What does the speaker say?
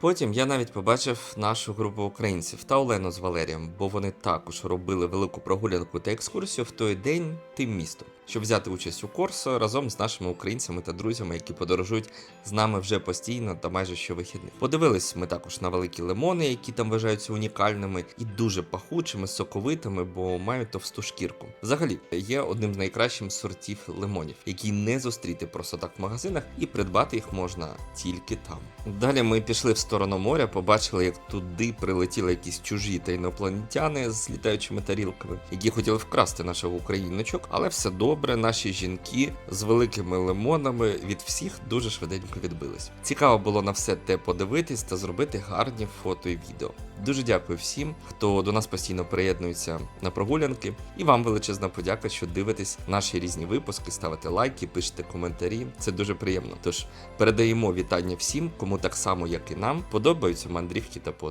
Потім я навіть побачив нашу групу українців та Олену з Валерієм, бо вони також робили велику прогулянку та екскурсію в той день тим містом, щоб взяти участь у Корсо разом з нашими українцями та друзями, які подорожують з нами вже постійно та майже щовихідних. Подивились ми також на великі лимони, які там вважаються унікальними і дуже пахучими, соковитими, бо мають товсту шкірку. Взагалі є одним з найкращих сортів лимонів, які не зустріти просто так в магазинах, і придбати їх можна тільки там. Далі ми пішли в сторону моря, побачили, як туди прилетіли якісь чужі та інопланетяни з літаючими тарілками, які хотіли вкрасти нашого україночок, але все добре. Наші жінки з великими лимонами від всіх дуже швиденько відбились. Цікаво було на все те подивитись та зробити гарні фото і відео. Дуже дякую всім, хто до нас постійно приєднується на прогулянки, і вам величезна подяка, що дивитесь наші різні випуски, ставите лайки, пишете коментарі. Це дуже приємно. Тож передаємо вітання всім, кому так само, як і нам, подобаються мандрівки та подорожі.